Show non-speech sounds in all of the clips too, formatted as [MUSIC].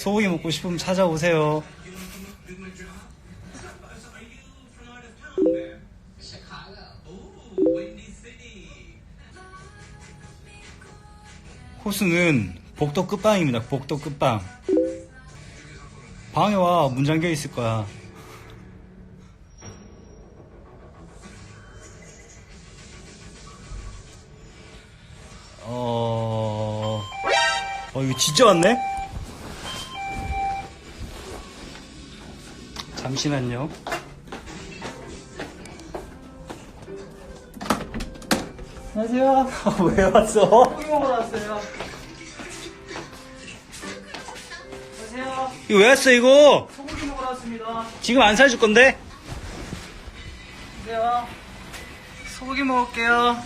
소고기 먹고 싶으면 찾아오세요. 호수는 복도 끝방입니다. 복도 끝방. 방에 와, 문 잠겨 있을 거야. 어, 어, 이거 진짜 왔네? 잠시만요. 안녕하세요. [LAUGHS] 왜 왔어? 고기 먹으러 왔어요. 안녕하세요. 이거 왜 왔어, 이거? 소고기 먹으러 왔습니다. 지금 안 사줄 건데? 안녕하세요. 소고기 먹을게요.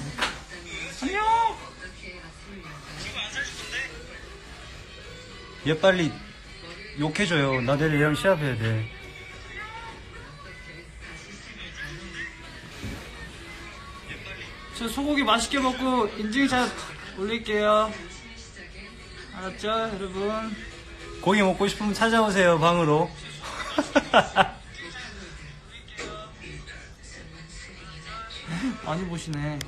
안녕. 얘 빨리 욕해줘요. 나 내일 얘랑 시합해야 돼. 저 소고기 맛있게 먹고 인증샷 올릴게요. 알았죠, 여러분? 고기 먹고 싶으면 찾아오세요, 방으로. [LAUGHS] 많이 보시네.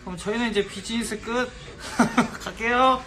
그럼 저희는 이제 비즈니스 끝. [LAUGHS] 갈게요.